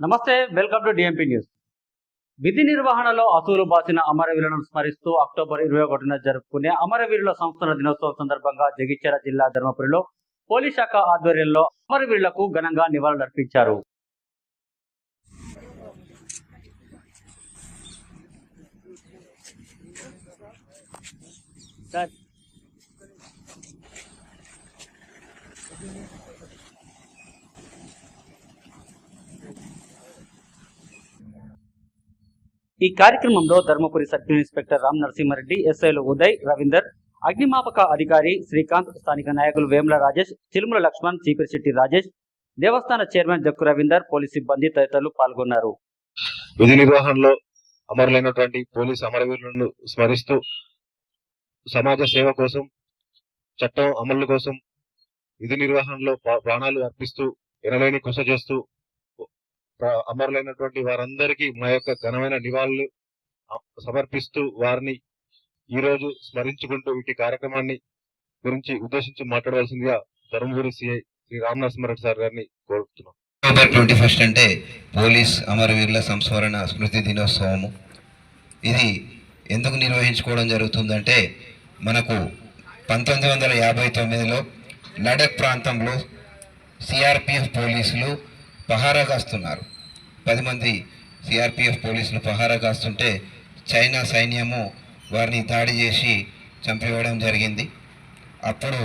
నమస్తే welcome to DMP news విధి నిర్వహణలో అసూలు బాసిన అమరవీరులను స్మరిస్తూ అక్టోబర్ ఇరవై ఒకటిన జరుపుకునే అమరవీరుల సంస్థల దినోత్సవం సందర్భంగా జగిత్యాల జిల్లా ధర్మపురిలో పోలీస్ శాఖ ఆధ్వర్యంలో అమరవీరులకు ఘనంగా నివాళులర్పించారు సార్. ఈ కార్యక్రమంలో ధర్మపురి సర్కిల్ ఇన్స్పెక్టర్ రామ్ నరసింహారెడ్డి ఎస్ఐలు ఉదయ్ రవీందర్ అగ్నిమాపక అధికారి శ్రీకాంత్ స్థానిక నాయకులు వేముల రాజేష్ చిలుముల లక్ష్మణ్ చీపిరిశెట్టి రాజేష్ దేవస్థాన చైర్మన్ జక్కు రవీందర్ పోలీస్ సిబ్బంది తదితరులు పాల్గొన్నారు. విధి నిర్వహణలో అమరులైనటువంటి పోలీస్ అమరవీరులను స్మరిస్తూ సమాజ సేవ కోసం చట్టం అమలు కోసం విధి నిర్వహణలో ప్రాణాలు అర్పిస్తూ ఎనలేని కృషి చేస్తూ అమరులైనటువంటి వారందరికీ మా యొక్క ఘనమైన నివాళులు సమర్పిస్తూ వారిని ఈరోజు స్మరించుకుంటూ ఇటు కార్యక్రమాన్ని గురించి ఉద్దేశించి మాట్లాడవలసిందిగా ధర్మపురి సిఐ శ్రీ రామ్ నరసింహారెడ్డి సార్ గారిని కోరుతున్నాం. అక్టోబర్ ట్వంటీ ఫస్ట్ అంటే పోలీస్ అమరవీరుల సంస్మరణ స్మృతి దినోత్సవము. ఇది ఎందుకు నిర్వహించుకోవడం జరుగుతుందంటే మనకు పంతొమ్మిది వందల యాభై తొమ్మిదిలో లడక్ ప్రాంతంలో సిఆర్పిఎఫ్ పోలీసులు పహారా కాస్తున్నారు. పది మంది సిఆర్పిఎఫ్ పోలీసులు పహారా కాస్తుంటే చైనా సైన్యము వారిని దాడి చేసి చంపివేయడం జరిగింది. అప్పుడు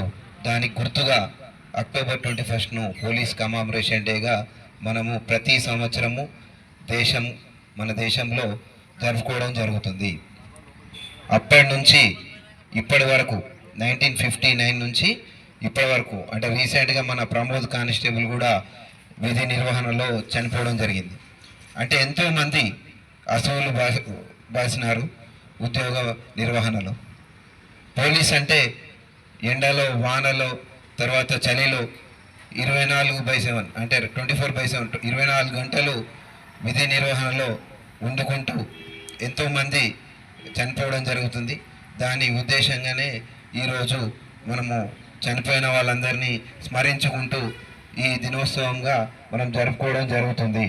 దానికి గుర్తుగా అక్టోబర్ ట్వంటీ ఫస్ట్ను పోలీస్ కమామరేషన్ డేగా మనము ప్రతి సంవత్సరము దేశం మన దేశంలో జరుపుకోవడం జరుగుతుంది. అప్పటి నుంచి ఇప్పటి వరకు నైన్టీన్ ఫిఫ్టీ నైన్ నుంచి ఇప్పటి వరకు అంటే రీసెంట్గా మన ప్రమోద్ కానిస్టేబుల్ కూడా విధి నిర్వహణలో చనిపోవడం జరిగింది. అంటే ఎంతోమంది అసూలు బాసి బాసినారు ఉద్యోగ నిర్వహణలో. పోలీస్ అంటే ఎండలో వానలో తర్వాత చలిలో ఇరవై నాలుగు బై సెవెన్ అంటే ట్వంటీ ఫోర్ బై సెవెన్ ఇరవై నాలుగు గంటలు విధి నిర్వహణలో వండుకుంటూ ఎంతోమంది చనిపోవడం జరుగుతుంది. దాని ఉద్దేశంగానే ఈరోజు మనము చనిపోయిన వాళ్ళందరినీ స్మరించుకుంటూ ఈ దినోత్సవంగా మనం జరుపుకోవడం జరుగుతుంది.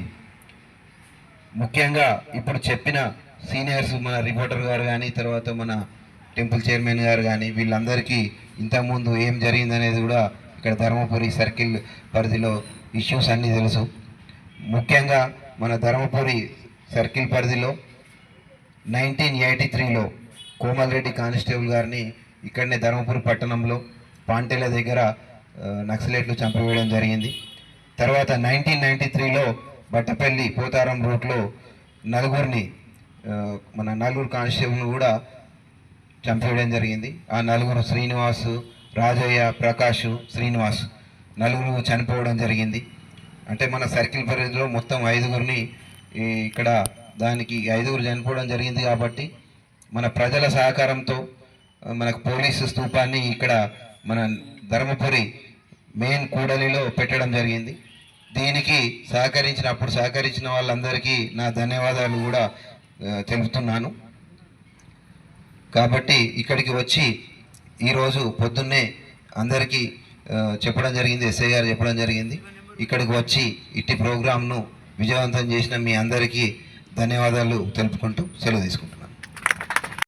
ముఖ్యంగా ఇప్పుడు చెప్పిన సీనియర్స్ మన రిపోర్టర్ గారు కానీ తర్వాత మన టెంపుల్ చైర్మన్ గారు కానీ వీళ్ళందరికీ ఇంతకుముందు ఏం జరిగిందనేది కూడా ఇక్కడ ధర్మపురి సర్కిల్ పరిధిలో ఇష్యూస్ అన్నీ తెలుసు. ముఖ్యంగా మన ధర్మపురి సర్కిల్ పరిధిలో నైన్టీన్ ఎయిటీ త్రీలో కోమల్ రెడ్డి కానిస్టేబుల్ గారిని ఇక్కడనే ధర్మపురి పట్టణంలో పాంటెల దగ్గర నక్సలైట్లు చంపివేయడం జరిగింది. తర్వాత నైన్టీన్ నైన్టీ త్రీలో బట్టపల్లి పోతారం రూట్లో నలుగురిని మన నలుగురు కానిస్టేబుల్ని కూడా చంపేయడం జరిగింది. ఆ నలుగురు శ్రీనివాస్ రాజయ్య ప్రకాష్ శ్రీనివాస్ నలుగురు చనిపోవడం జరిగింది. అంటే మన సర్కిల్ పరిధిలో మొత్తం ఐదుగురిని ఇక్కడ దానికి ఐదుగురు చనిపోవడం జరిగింది కాబట్టి మన ప్రజల సహకారంతో మనకు పోలీసు స్థూపాన్ని ఇక్కడ మన ధర్మపురి మెయిన్ కూడలిలో పెట్టడం జరిగింది. దీనికి సహకరించిన అప్పుడు సహకరించిన వాళ్ళందరికీ నా ధన్యవాదాలు కూడా తెలుపుతున్నాను. కాబట్టి ఇక్కడికి వచ్చి ఈరోజు పొద్దున్నే అందరికీ చెప్పడం జరిగింది ఎస్ఐ గారు చెప్పడం జరిగింది. ఇక్కడికి వచ్చి ఇట్టి ప్రోగ్రాంను విజయవంతం చేసిన మీ అందరికీ ధన్యవాదాలు తెలుపుకుంటూ సెలవు తీసుకుంటున్నాను.